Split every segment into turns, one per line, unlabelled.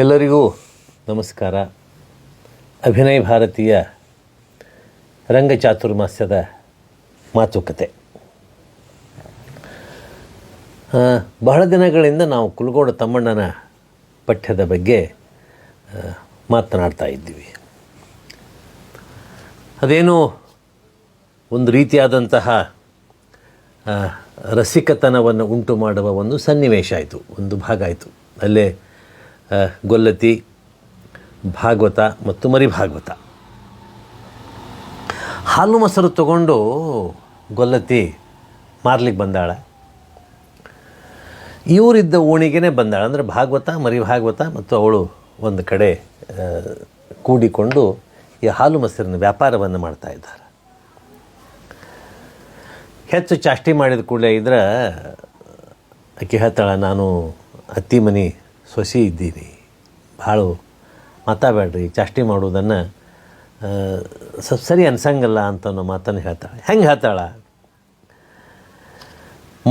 ಎಲ್ಲರಿಗೂ ನಮಸ್ಕಾರ. ಅಭಿನಯ ಭಾರತೀಯ ರಂಗ ಚಾತುರ್ಮಾಸ್ಯದ ಮಾತುಕತೆ ಬಹಳ ದಿನಗಳಿಂದ ನಾವು ಕುಲಗೋಡ ತಮ್ಮಣ್ಣನ ಪಠ್ಯದ ಬಗ್ಗೆ ಮಾತನಾಡ್ತಾ ಇದ್ದೀವಿ. ಅದೇನು ಒಂದು ರೀತಿಯಾದಂತಹ ರಸಿಕತನವನ್ನು ಉಂಟು ಮಾಡುವ ಒಂದು ಸನ್ನಿವೇಶ ಆಯಿತು, ಒಂದು ಭಾಗ ಆಯಿತು. ಅಲ್ಲೇ ಗೊಲ್ಲತಿ, ಭಾಗವತ ಮತ್ತು ಮರಿ ಭಾಗವತ ಹಾಲು ಮೊಸರು ತಗೊಂಡು ಗೊಲ್ಲತಿ ಮಾರ್ಲಿಕ್ಕೆ ಬಂದಾಳ. ಇವರಿದ್ದ ಓಣಿಗೆನೆ ಬಂದಾಳ. ಅಂದರೆ ಭಾಗವತ ಮರಿ ಭಾಗವತ ಮತ್ತು ಅವಳು ಒಂದು ಕಡೆ ಕೂಡಿಕೊಂಡು ಈ ಹಾಲು ಮೊಸರಿನ ವ್ಯಾಪಾರವನ್ನು ಮಾಡ್ತಾ ಇದ್ದಾರೆ. ಹೆಚ್ಚು ಚಾಷ್ಟಿ ಮಾಡಿದ ಕೂಡಲೇ ಇದ್ರೆ ಆಕೆ ಹೇಳ್ತಾಳೆ, ನಾನು ಅತ್ತಿ ಮನೆ ಸೊಸಿ ಇದ್ದೀರಿ. ಭಾಳ ಮಾತಾಡಬೇಡ್ರಿ ಚಾಷ್ಟಿ ಮಾಡುವುದನ್ನು ಸ್ವಲ್ಪ ಸರಿ ಅನ್ಸಂಗಲ್ಲ ಅಂತ ಅನ್ನೋ ಮಾತನ್ನು ಹೇಳ್ತಾಳೆ. ಹೆಂಗೆ ಹೇಳ್ತಾಳೆ?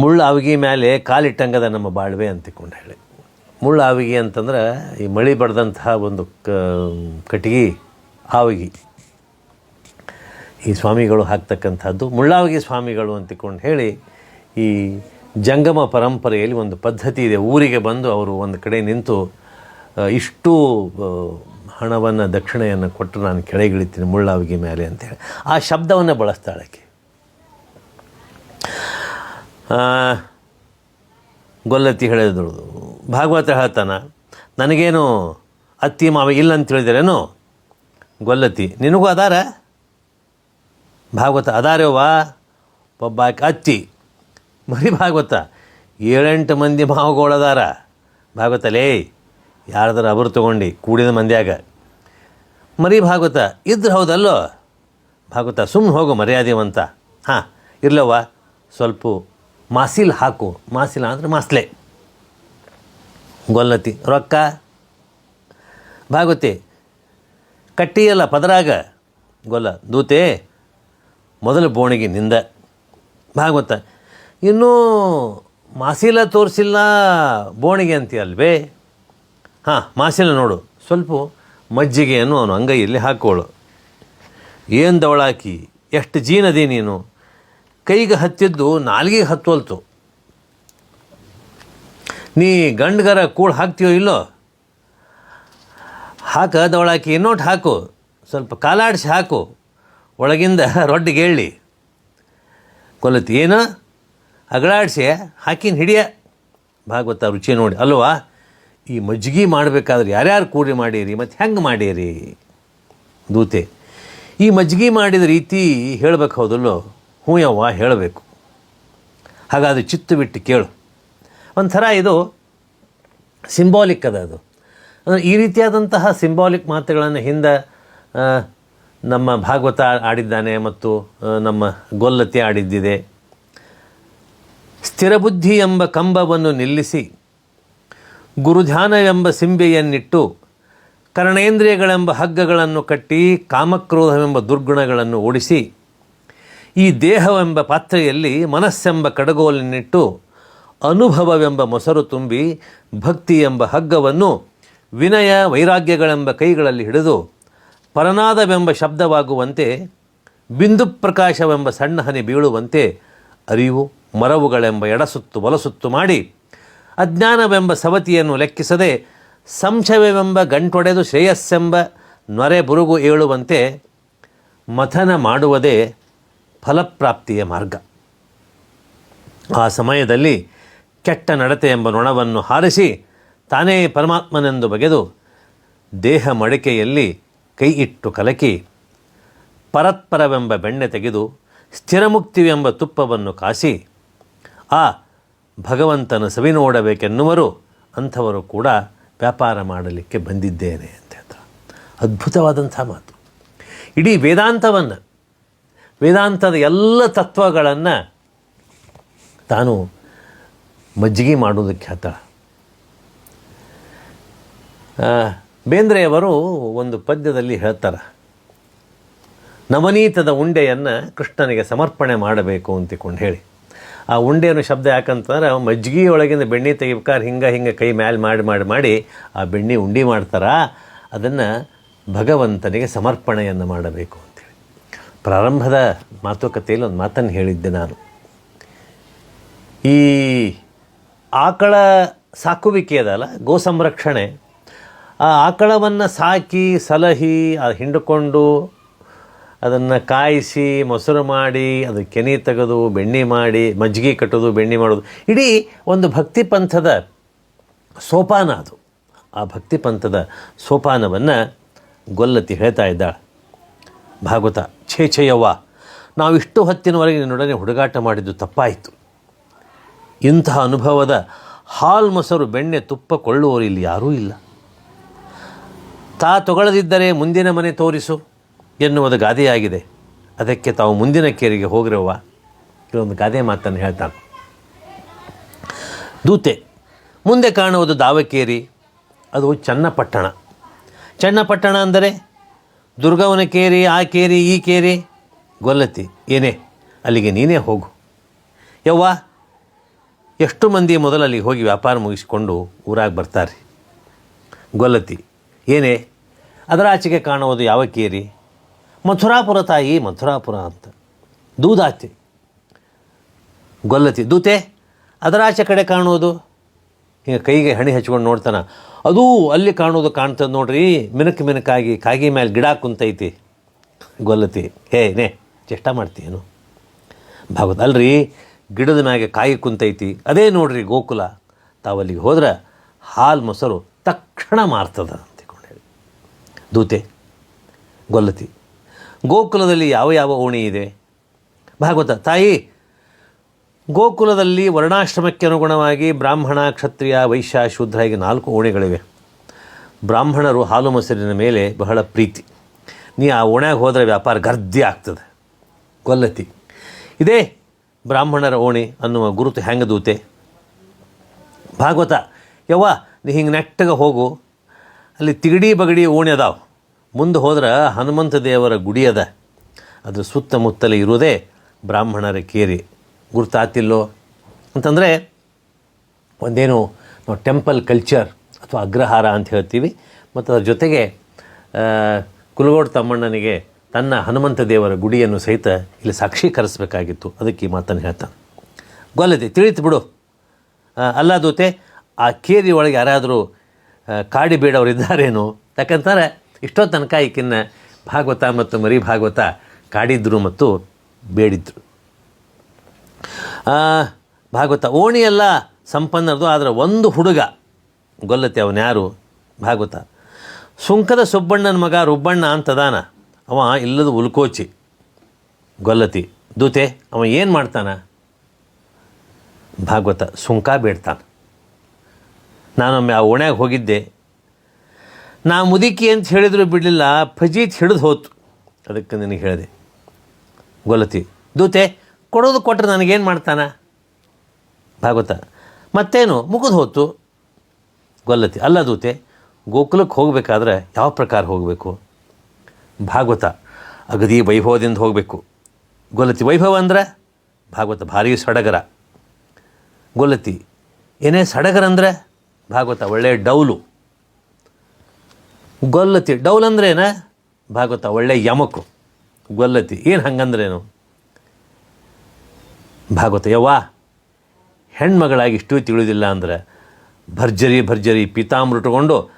ಮುಳ್ಳು ಅವಗಿ ಮೇಲೆ ಕಾಲಿಟ್ಟಂಗದ ನಮ್ಮ ಬಾಳ್ವೆ ಅಂತಿಕೊಂಡು ಹೇಳಿ. ಮುಳ್ಳು ಆವಿಗೆ ಅಂತಂದ್ರೆ ಈ ಮಳೆ ಬಡ್ದಂತಹ ಒಂದು ಕ, ಕಟ್ಟಿಗೆ ಆವಿಗೆ. ಈ ಸ್ವಾಮಿಗಳು ಹಾಕ್ತಕ್ಕಂಥದ್ದು ಮುಳ್ಳಾವಗಿ ಸ್ವಾಮಿಗಳು ಅಂತಿಕೊಂಡು ಹೇಳಿ ಈ ಜಂಗಮ ಪರಂಪರೆಯಲ್ಲಿ ಒಂದು ಪದ್ಧತಿ ಇದೆ. ಊರಿಗೆ ಬಂದು ಅವರು ಒಂದು ಕಡೆ ನಿಂತು ಇಷ್ಟು ಹಣವನ್ನು, ದಕ್ಷಿಣೆಯನ್ನು ಕೊಟ್ಟು ನಾನು ಕೆಳಗಿಳಿತೀನಿ, ಮುಳ್ಳಾವಿಗೆ ಮೇಲೆ ಅಂತೇಳಿ. ಆ ಶಬ್ದವನ್ನು ಬಳಸ್ತಾಳಕ್ಕೆ ಗೊಲ್ಲತ್ತಿ ಹೇಳಿದ್ರು ಭಾಗವತ ಹೇಳ್ತಾನ, ನನಗೇನು ಅತ್ತಿ ಮಾವ ಇಲ್ಲ ಅಂತ ಹೇಳಿದ್ರೇನು? ಗೊಲ್ಲತ್ತಿ, ನಿನಗೂ ಅದಾರ? ಭಾಗವತ ಅದಾರವ್ವ ಒಬ್ಬ ಅತ್ತಿ. ಮರಿ ಭಾಗವತ. ಏಳೆಂಟು ಮಂದಿ ಮಾವುಗಳದಾರ ಭಾಗವತ, ಲೇ, ಯಾರ್ದಾರ ಅವರು ತೊಗೊಂಡು, ಕೂಡಿದ ಮಂದಿಯಾಗ. ಮರಿ ಭಾಗವತ, ಇದ್ರೆ ಹೌದಲ್ಲೋ? ಭಾಗವತ ಸುಮ್ಮನೆ ಹೋಗು ಮರ್ಯಾದೆವಂತ. ಹಾಂ, ಇರ್ಲವ್ವ, ಸ್ವಲ್ಪ ಮಾಸಿಲ್ ಹಾಕು. ಮಾಸಿಲ್ ಅಂದ್ರೆ ಮಾಸ್ಲೆ. ಗೊಲ್ಲತಿ, ರೊಕ್ಕ. ಭಾಗವತಿ, ಕಟ್ಟಿಯಲ್ಲ ಪದರಾಗ. ಗೊಲ್ಲ, ದೂತೆ, ಮೊದಲು ಬೋಣಿಗೆ ನಿಂದ. ಭಾಗವತ ಇನ್ನೂ ಮಾಸಿಲ ತೋರಿಸಿಲ್ಲ ಬೋಣಿಗೆ ಅಂತೀಯಲ್ವೇ? ಹಾಂ, ಮಾಸಿಲ ನೋಡು. ಸ್ವಲ್ಪ ಮಜ್ಜಿಗೆಯನ್ನು ಅವನು ಅಂಗೈಯಲ್ಲಿ ಹಾಕೋಳು ಏನು ದವಳಾಕಿ, ಎಷ್ಟು ಜೀನದಿ ನೀನು? ಕೈಗೆ ಹತ್ತಿದ್ದು ನಾಲ್ಗೆ ಹತ್ತೋಲ್ತು ನೀ ಗಂಡ್ಗರ ಕೂಳು ಹಾಕ್ತೀಯೋ ಇಲ್ಲೋ? ಹಾಕ ದವಳಾಕಿ, ಇನ್ನೋಟ್ ಹಾಕು. ಸ್ವಲ್ಪ ಕಾಲಾಡಿಸಿ ಹಾಕು. ಒಳಗಿಂದ ರೊಡ್ಡಿಗೆ ಹೇಳಿ ಕೊಲ್ಲತಿ ಏನು? ಅಗಳಾಡಿಸಿ ಹಾಕಿನ ಹಿಡಿಯ ಭಾಗವತ ರುಚಿ ನೋಡಿ. ಅಲ್ವಾ? ಈ ಮಜ್ಜಿಗೆ ಮಾಡಬೇಕಾದ್ರೆ ಯಾರ್ಯಾರು ಕೂಡಿ ಮಾಡೀರಿ, ಮತ್ತು ಹೆಂಗೆ ಮಾಡೀರಿ? ದೂತೆ, ಈ ಮಜ್ಜಿಗೆ ಮಾಡಿದ ರೀತಿ ಹೇಳಬೇಕು ಹೌದಲ್ಲೋ? ಹ್ಞೂ ಯವ್ವ, ಹೇಳಬೇಕು. ಹಾಗಾದ್ರೆ ಚಿತ್ತು ಬಿಟ್ಟು ಕೇಳು. ಒಂಥರ ಇದು ಸಿಂಬಾಲಿಕ್ ಅದ ಅದು. ಅಂದರೆ ಈ ರೀತಿಯಾದಂತಹ ಸಿಂಬಾಲಿಕ್ ಮಾತುಗಳನ್ನು ಹಿಂದೆ ನಮ್ಮ ಭಾಗವತ ಆಡಿದ್ದಾನೆ ಮತ್ತು ನಮ್ಮ ಗೊಲ್ಲತಿ ಆಡಿದ್ದಿದೆ. ಸ್ಥಿರಬುದ್ಧಿ ಎಂಬ ಕಂಬವನ್ನು ನಿಲ್ಲಿಸಿ ಗುರುಧ್ಯಾನವೆಂಬ ಸಿಂಬೆಯನ್ನಿಟ್ಟು, ಕರ್ಣೇಂದ್ರಿಯಗಳೆಂಬ ಹಗ್ಗಗಳನ್ನು ಕಟ್ಟಿ, ಕಾಮಕ್ರೋಧವೆಂಬ ದುರ್ಗುಣಗಳನ್ನು ಓಡಿಸಿ, ಈ ದೇಹವೆಂಬ ಪಾತ್ರೆಯಲ್ಲಿ ಮನಸ್ಸೆಂಬ ಕಡಗೋಲನ್ನಿಟ್ಟು, ಅನುಭವವೆಂಬ ಮೊಸರು ತುಂಬಿ, ಭಕ್ತಿ ಎಂಬ ಹಗ್ಗವನ್ನು ವಿನಯ ವೈರಾಗ್ಯಗಳೆಂಬ ಕೈಗಳಲ್ಲಿ ಹಿಡಿದು, ಪರನಾದವೆಂಬ ಶಬ್ದವಾಗುವಂತೆ, ಬಿಂದು ಪ್ರಕಾಶವೆಂಬ ಸಣ್ಣ ಹನಿ ಬೀಳುವಂತೆ ಅರಿವು. ಮರವುಗಳೆಂಬ ಎಡಸುತ್ತು ಬಲಸುತ್ತು ಮಾಡಿ ಅಜ್ಞಾನವೆಂಬ ಸವತಿಯನ್ನು ಲೆಕ್ಕಿಸದೆ ಸಂಶಯವೆಂಬ ಗಂಟೊಡೆದು ಶ್ರೇಯಸ್ಸೆಂಬ ನೊರೆ ಬುರುಗು ಏಳುವಂತೆ ಮಥನ ಮಾಡುವುದೇ ಫಲಪ್ರಾಪ್ತಿಯ ಮಾರ್ಗ. ಆ ಸಮಯದಲ್ಲಿ ಕೆಟ್ಟ ನಡತೆ ಎಂಬ ನೊಣವನ್ನು ಹಾರಿಸಿ ತಾನೇ ಪರಮಾತ್ಮನೆಂದು ಬಗೆದು ದೇಹ ಮಡಿಕೆಯಲ್ಲಿ ಕೈ ಇಟ್ಟು ಕಲಕಿ ಪರತ್ಪರವೆಂಬ ಬೆಣ್ಣೆ ತೆಗೆದು ಸ್ಥಿರಮುಕ್ತಿವೆಂಬ ತುಪ್ಪವನ್ನು ಕಾಸಿ ಆ ಭಗವಂತನ ಸವಿ ನೋಡಬೇಕೆನ್ನುವರು, ಅಂಥವರು ಕೂಡ ವ್ಯಾಪಾರ ಮಾಡಲಿಕ್ಕೆ ಬಂದಿದ್ದೇನೆ ಅಂತ ಹೇಳ್ತಾರೆ. ಅದ್ಭುತವಾದಂಥ ಮಾತು. ಇಡೀ ವೇದಾಂತವನ್ನು, ವೇದಾಂತದ ಎಲ್ಲ ತತ್ವಗಳನ್ನು ತಾನು ಮಜ್ಜಿಗೆ ಮಾಡೋದಕ್ಕೆ ಹೇಳ್ತಾಳೆ ಬೇಂದ್ರೆಯವರು ಒಂದು ಪದ್ಯದಲ್ಲಿ ಹೇಳ್ತಾರೆ, ನವನೀತದ ಉಂಡೆಯನ್ನು ಕೃಷ್ಣನಿಗೆ ಸಮರ್ಪಣೆ ಮಾಡಬೇಕು ಅಂತಿಕೊಂಡು ಹೇಳಿ. ಆ ಉಂಡೆ ಅನ್ನೋ ಶಬ್ದ ಯಾಕಂತಂದ್ರೆ ಮಜ್ಜಿಗೆ ಒಳಗಿಂದ ಬೆಣ್ಣೆ ತೆಗಿಬೇಕಾದ್ರೆ ಹಿಂಗೆ ಹಿಂಗೆ ಕೈ ಮ್ಯಾಲೆ ಮಾಡಿ ಮಾಡಿ ಮಾಡಿ ಆ ಬೆಣ್ಣೆ ಉಂಡೆ ಮಾಡ್ತಾರ. ಅದನ್ನು ಭಗವಂತನಿಗೆ ಸಮರ್ಪಣೆಯನ್ನು ಮಾಡಬೇಕು ಅಂತೇಳಿ. ಪ್ರಾರಂಭದ ಮಾತುಕತೆಯಲ್ಲಿ ಒಂದು ಮಾತನ್ನು ಹೇಳಿದ್ದೆ ನಾನು. ಈ ಆಕಳ ಸಾಕುವಿಕೆ ಅದಲ್ಲ ಗೋ ಸಂರಕ್ಷಣೆ. ಆ ಆಕಳವನ್ನು ಸಾಕಿ, ಸಲಹಿ ಹಿಂಡುಕೊಂಡು ಹಿಂಡಿಕೊಂಡು ಅದನ್ನು ಕಾಯಿಸಿ, ಮೊಸರು ಮಾಡಿ ಅದು ಕೆನೆ ತೆಗೆದು, ಬೆಣ್ಣೆ ಮಾಡಿ, ಮಜ್ಜಿಗೆ ಕಟ್ಟೋದು, ಬೆಣ್ಣೆ ಮಾಡೋದು. ಇಡೀ ಒಂದು ಭಕ್ತಿ ಪಂಥದ ಸೋಪಾನ ಅದು. ಆ ಭಕ್ತಿ ಪಂಥದ ಸೋಪಾನವನ್ನು ಗೊಲ್ಲತಿ ಹೇಳ್ತಾ ಇದ್ದಾಳೆ ಭಾಗವತ, ಛೇ ಛೇಯವ್ವ ಇಷ್ಟು ಹೊತ್ತಿನವರೆಗೆ ನಿನ್ನೊಡನೆ ಹುಡುಗಾಟ ಮಾಡಿದ್ದು ತಪ್ಪಾಯಿತು. ಇಂತಹ ಅನುಭವದ ಹಾಲ್ ಮೊಸರು, ಬೆಣ್ಣೆ ತುಪ್ಪ ಕೊಳ್ಳುವವರು ಇಲ್ಲಿ ಯಾರೂ ಇಲ್ಲ. ತಾ ತೊಗೊಳ್ಳದಿದ್ದರೆ ಮುಂದಿನ ಮನೆ ತೋರಿಸು. ಎನ್ನುವುದು ಗಾದೆಯಾಗಿದೆ. ಅದಕ್ಕೆ ತಾವು ಮುಂದಿನ ಕೇರಿಗೆ ಹೋಗಿರುವ ಕೆಲವೊಂದು ಗಾದೆ ಮಾತನ್ನು ಹೇಳ್ತಾನೆ. ದೂತೆ, ಮುಂದೆ ಕಾಣುವುದು ದಾವಕೇರಿ, ಅದು ಚನ್ನಪಟ್ಟಣ. ಚನ್ನಪಟ್ಟಣ ಅಂದರೆ ದುರ್ಗವನ ಕೇರಿ, ಆ ಕೇರಿ, ಈ ಕೇರಿ ಗೊಲ್ಲತಿ ಏನೇ, ಅಲ್ಲಿಗೆ ನೀನೇ ಹೋಗು. ಯವ್ವ, ಎಷ್ಟು ಮಂದಿ ಮೊದಲು ಅಲ್ಲಿಗೆ ಹೋಗಿ ವ್ಯಾಪಾರ ಮುಗಿಸಿಕೊಂಡು ಊರಾಗಿ ಬರ್ತಾರೆ? ಗೊಲ್ಲತಿ ಏನೇ ಅದರ ಆಚೆಗೆ ಕಾಣುವುದು ಯಾವ ಕೇರಿ? ಮಥುರಾಪುರ ತಾಯಿ, ಮಥುರಾಪುರ ಅಂತ. ದೂದಾತಿ. ಗೊಲ್ಲತಿ. ದೂತೆ, ಅದರ ಆಚೆ ಕಡೆ ಕಾಣೋದು ಹಿಂಗೆ ಕೈಗೆ ಹಣಿ ಹಚ್ಕೊಂಡು ನೋಡ್ತಾನೆ. ಅದು ಅಲ್ಲಿ ಕಾಣೋದು ಕಾಣ್ತದೆ ನೋಡ್ರಿ, ಮಿನಕ್ ಮಿನಕಾಗಿ ಕಾಗಿ ಮೇಲೆ ಗಿಡ ಕುಂತೈತಿ. ಗೊಲ್ಲತಿ. ಹೇ, ನೇ, ಚೇಷ್ಟ ಮಾಡ್ತೀಯೇನು? ಭಾಗವತ ಅಲ್ರಿ, ಗಿಡದ ಮ್ಯಾಗೆ ಕಾಯಿ ಕುಂತೈತಿ. ಅದೇ ನೋಡ್ರಿ ಗೋಕುಲ. ತಾವಲ್ಲಿಗೆ ಹೋದ್ರೆ ಹಾಲು ಮೊಸರು ತಕ್ಷಣ ಮಾರ್ತದ ಅಂತ ಹೇಳಿ. ದೂತೆ, ಗೊಲ್ಲತಿ. ಗೋಕುಲದಲ್ಲಿ ಯಾವ ಯಾವ ಓಣಿ ಇದೆ? ಭಾಗವತ, ತಾಯಿ, ಗೋಕುಲದಲ್ಲಿ ವರ್ಣಾಶ್ರಮಕ್ಕೆ ಅನುಗುಣವಾಗಿ ಬ್ರಾಹ್ಮಣ, ಕ್ಷತ್ರಿಯ, ವೈಶ್ಯ, ಶೂದ್ರ ಹೀಗೆ ನಾಲ್ಕು ಓಣಿಗಳಿವೆ. ಬ್ರಾಹ್ಮಣರು ಹಾಲು ಮೊಸರಿನ ಮೇಲೆ ಬಹಳ ಪ್ರೀತಿ. ನೀ ಆ ಓಣ್ಯಾಗ ಹೋದರೆ ವ್ಯಾಪಾರ ಗರ್ದಿ ಆಗ್ತದೆ. ಕೊಲ್ಲತಿ ಇದೇ ಬ್ರಾಹ್ಮಣರ ಓಣಿ ಅನ್ನುವ ಗುರುತು ಹೆಂಗ ದೂತೆ? ಭಾಗವತ, ಯವ್ವ, ನೀ ಹಿಂಗೆ ನೆಟ್ಟಗೆ ಹೋಗು. ಅಲ್ಲಿ ತಿಗಡಿ ಬಗಡಿ ಓಣಿ ಅದಾವ. ಮುಂದೆ ಹೋದ್ರೆ ಹನುಮಂತ ದೇವರ ಗುಡಿ ಅದ. ಅದ್ರ ಸುತ್ತಮುತ್ತಲ ಇರೋದೇ ಬ್ರಾಹ್ಮಣರ ಕೇರಿ. ಗುರ್ತಾತಿಲ್ಲೋ? ಅಂತಂದರೆ ಒಂದೇನು ನಾವು ಟೆಂಪಲ್ ಕಲ್ಚರ್ ಅಥವಾ ಅಗ್ರಹಾರ ಅಂತ ಹೇಳ್ತೀವಿ. ಮತ್ತು ಅದರ ಜೊತೆಗೆ ಕುಲಗೋಡು ತಮ್ಮಣ್ಣನಿಗೆ ತನ್ನ ಹನುಮಂತ ದೇವರ ಗುಡಿಯನ್ನು ಸಹಿತ ಇಲ್ಲಿ ಸಾಕ್ಷೀಕರಿಸಬೇಕಾಗಿತ್ತು ಅದಕ್ಕೆ ಈ ಮಾತನ್ನು ಹೇಳ್ತಾನೆ. ಗೊಲ್ಲದೆ, ತಿಳಿತು ಬಿಡು. ಅಲ್ಲ ದೂತೆ, ಆ ಕೇರಿ ಒಳಗೆ ಯಾರಾದರೂ ಕಾಡಿ ಬೇಡವರು ಇದ್ದಾರೇನು ಯಾಕಂತಾರೆ ಇಷ್ಟೋ ತನಕ ಈಕಿನ್ನ ಭಾಗವತ ಮತ್ತು ಮರಿ ಭಾಗವತ ಕಾಡಿದ್ರು ಮತ್ತು ಬೇಡಿದ್ರು. ಭಾಗವತ ಓಣಿಯೆಲ್ಲ ಸಂಪನ್ನರದು, ಆದರೆ ಒಂದು ಹುಡುಗ ಗೊಲ್ಲತಿ ಅವನು ಯಾರು? ಭಾಗವತ. ಸುಂಕದ ಸುಬ್ಬಣ್ಣನ ಮಗ ರುಬ್ಬಣ್ಣ ಅಂತದಾನ. ಅವ ಇಲ್ಲದ ಉಲ್ಕೋಚಿ, ಗೊಲ್ಲತಿ. ದೂತೆ, ಅವ ಏನು ಮಾಡ್ತಾನ? ಭಾಗವತ ಸುಂಕ ಬೇಡ್ತಾನೆ. ನಾನೊಮ್ಮೆ ಆ ಓಣ್ಯಾಗ ಹೋಗಿದ್ದೆ. ನಾ ಮುದುಕಿ ಅಂತ ಹೇಳಿದ್ರು ಬಿಡಲಿಲ್ಲ, ಫಜೀತ್ ಹಿಡಿದು ಹೋತು. ಅದಕ್ಕೆ ನಿನಗೆ ಹೇಳಿದೆ. ಗೊಲತಿ. ದೂತೆ, ಕೊಡೋದು ಕೊಟ್ಟರೆ ನನಗೇನು ಮಾಡ್ತಾನ? ಭಾಗವತ. ಮತ್ತೇನು? ಮುಗಿದು ಹೋತು. ಗೊಲ್ಲತಿ ಅಲ್ಲ ದೂತೆ, ಗೋಕುಲಕ್ಕೆ ಹೋಗಬೇಕಾದ್ರೆ ಯಾವ ಪ್ರಕಾರ ಹೋಗಬೇಕು? ಭಾಗವತ. ಅಗದಿ ವೈಭವದಿಂದ ಹೋಗಬೇಕು. ಗೊಲ್ಲತಿ ವೈಭವ ಅಂದ್ರೆ? ಭಾಗವತ. ಭಾರೀ ಸಡಗರ. ಗೊಲ್ಲತಿ ಏನೇ ಸಡಗರ ಅಂದ್ರೆ? ಭಾಗವತ. ಒಳ್ಳೆಯ ಡೌಲು. ಗೊಲ್ಲತಿ, ಡೌಲ್ ಅಂದ್ರೇನ? ಭಾಗವತ, ಒಳ್ಳೆ ಯಮಕು. ಗೊಲ್ಲತಿ, ಏನು ಹಂಗಂದ್ರೇನು? ಭಾಗವತ, ಯವ್ವಾ, ಹೆಣ್ಮಗಳಾಗಿ ಇಷ್ಟು ತಿಳಿದಿಲ್ಲ ಅಂದ್ರೆ ಭರ್ಜರಿ ಭರ್ಜರಿ ಪೀತಾಂಬರ ಉಟ್ಕೊಂಡು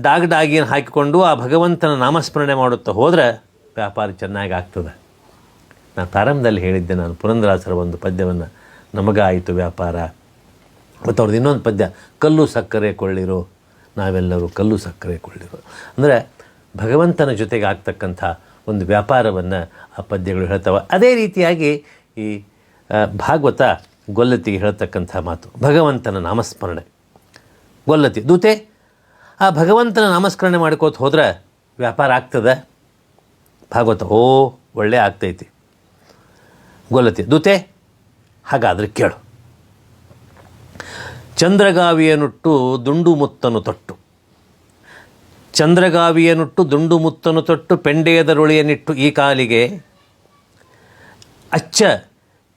ಡಾಗ್ ಡಾಗಿನ ಹಾಕಿಕೊಂಡು ಆ ಭಗವಂತನ ನಾಮಸ್ಮರಣೆ ಮಾಡುತ್ತಾ ಹೋದರೆ ವ್ಯಾಪಾರ ಚೆನ್ನಾಗಿ ಆಗ್ತದೆ. ನಾನು ಪ್ರಾರಂಭದಲ್ಲಿ ಹೇಳಿದ್ದೆ, ನಾನು ಪುರಂದರಾಸರ ಒಂದು ಪದ್ಯವನ್ನು, ನಮಗಾಯಿತು ವ್ಯಾಪಾರ. ಮತ್ತು ಅವ್ರದ್ದು ಇನ್ನೊಂದು ಪದ್ಯ, ಕಲ್ಲು ಸಕ್ಕರೆ ಕೊಳ್ಳಿರೋ. ನಾವೆಲ್ಲರೂ ಕಲ್ಲು ಸಕ್ಕರೆ ಕೊಳ್ಳಿರೋ. ಅಂದರೆ ಭಗವಂತನ ಜೊತೆಗೆ ಆಗ್ತಕ್ಕಂಥ ಒಂದು ವ್ಯಾಪಾರವನ್ನು ಆ ಪದ್ಯಗಳು ಹೇಳ್ತಾವೆ. ಅದೇ ರೀತಿಯಾಗಿ ಈ ಭಾಗವತ ಗೊಲ್ಲತಿಗೆ ಹೇಳ್ತಕ್ಕಂಥ ಮಾತು. ಭಗವಂತನ ನಾಮಸ್ಮರಣೆ. ಗೊಲ್ಲತಿ. ದೂತೆ, ಆ ಭಗವಂತನ ನಾಮಸ್ಮರಣೆ ಮಾಡ್ಕೋತ ಹೋದ್ರೆ ವ್ಯಾಪಾರ ಆಗ್ತದೆ? ಭಾಗವತ, ಓ, ಒಳ್ಳೆ ಆಗ್ತೈತಿ. ಗೊಲ್ಲತಿ. ದೂತೆ, ಹಾಗಾದ್ರೆ ಕೇಳು. ಚಂದ್ರಗಾವಿಯನುಟ್ಟು ದುಂಡು ಮುತ್ತನು ತೊಟ್ಟು. ಚಂದ್ರಗಾವಿಯನುಟ್ಟು ದುಂಡು ಮುತ್ತನು ತೊಟ್ಟು ಪೆಂಡೆಯದರೊಳಿಯನಿಟ್ಟು ಈ ಕಾಲಿಗೆ ಅಚ್ಚ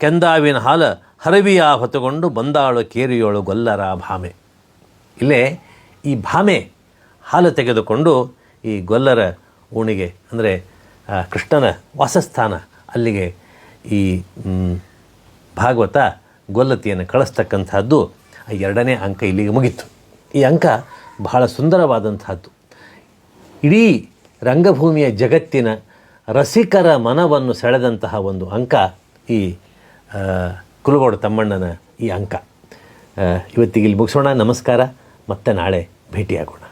ಕೆಂದಾವಿನ ಹಾಲ ಹರವಿಯ ಹೊತ್ತುಕೊಂಡು ಬಂದಾಳು ಕೇರಿಯೋಳು ಗೊಲ್ಲರ ಭಾಮೆ. ಇಲ್ಲೇ ಈ ಭಾಮೆ ಹಾಲು ತೆಗೆದುಕೊಂಡು ಈ ಗೊಲ್ಲರ ಉಣಿಗೆ, ಅಂದರೆ ಕೃಷ್ಣನ ವಾಸಸ್ಥಾನ ಅಲ್ಲಿಗೆ ಈ ಭಾಗವತ ಗೊಲ್ಲತಿಯನ್ನು ಕಳಿಸ್ತಕ್ಕಂಥದ್ದು ಎರಡನೇ ಅಂಕ ಇಲ್ಲಿಗೆ ಮುಗೀತು. ಈ ಅಂಕ ಬಹಳ ಸುಂದರವಾದಂಥದ್ದು. ಇಡೀ ರಂಗಭೂಮಿಯ ಜಗತ್ತಿನ ರಸಿಕರ ಮನವನ್ನು ಸೆಳೆದಂತಹ ಒಂದು ಅಂಕ ಈ ಕುಲಗೋಡು ತಮ್ಮಣ್ಣನ ಈ ಅಂಕ. ಇವತ್ತಿಗೆ ಇಲ್ಲಿ ಮುಗಿಸೋಣ. ನಮಸ್ಕಾರ. ಮತ್ತೆ ನಾಳೆ ಭೇಟಿಯಾಗೋಣ.